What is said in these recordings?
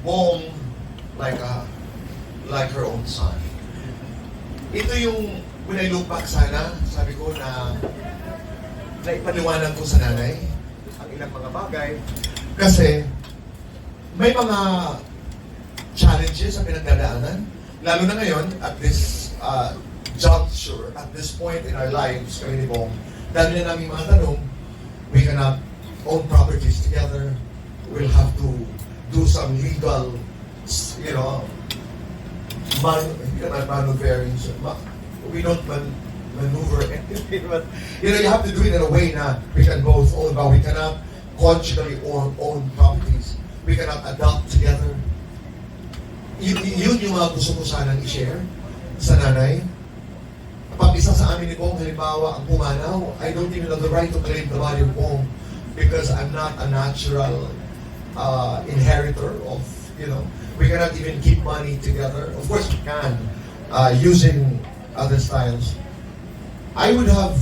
Bong like a, like her own son. Ito yung, when I look back sana, sabi ko na naipaliwanag ko sa nanay ang ilang mga bagay. Kasi may mga challenges sa pinagdadaanan. Lalo na ngayon, at this uh, juncture, at this point in our lives, kami ni Bong, dahil na namin mga tanong, we cannot own properties together. We'll have to do some legal, you know, man, naman maneuvering. We don't man, maneuver anything, but you know, you have to do it in a way na we can both own, but we cannot conjugally own, own properties. We cannot adopt together. Yun, yun yung mga gusto ko sanang i-share sa nanay. Pag isa sa amin ni Bong, halimbawa, ang pumanaw, I don't even have the right to claim the body of Bong because I'm not a natural uh, inheritor of, you know, we cannot even keep money together. Of course, we can, uh, using other styles. I would have,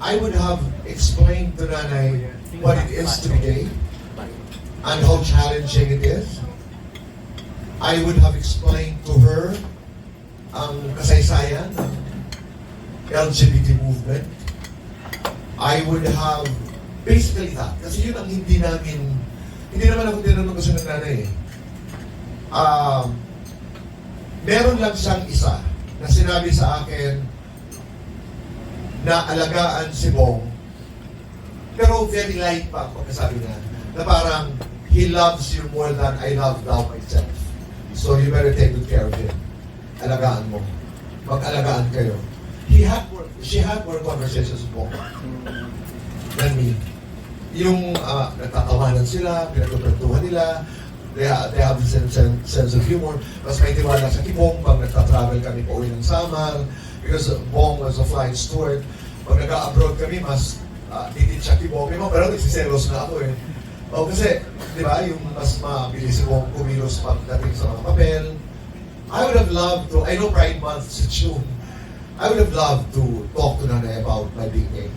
I would have explained to Nanay what it is to be gay and how challenging it is. I would have explained to her ang kasaysayan ng LGBT movement. I would have basically that. Kasi yun ang hindi namin, hindi naman ako tinanong gusto ng nanay eh. Um, meron lang siyang isa na sinabi sa akin na alagaan si Bong pero very light pa ang pagkasabi niya na parang he loves you more than I love thou myself. So you better take good care of him. Alagaan mo. Mag-alagaan kayo. He had she had more conversations with Bong than me. Yung uh, nagtatawanan sila, pinagkukwentuhan nila, they, they have the same sen- sense of humor. Mas may tiwala sa kibong pag nagta-travel kami pa uwi ng Samar because Bong was a flying steward. Pag nag-abroad kami, mas uh, titid siya kibong. May mga parang nagsiselos na ako eh. O kasi, di ba, yung mas mabilis si Bong kumilos pagdating sa mga papel. I would have loved to, I know Pride Month sa June, I would have loved to talk to Nanay about my being gay.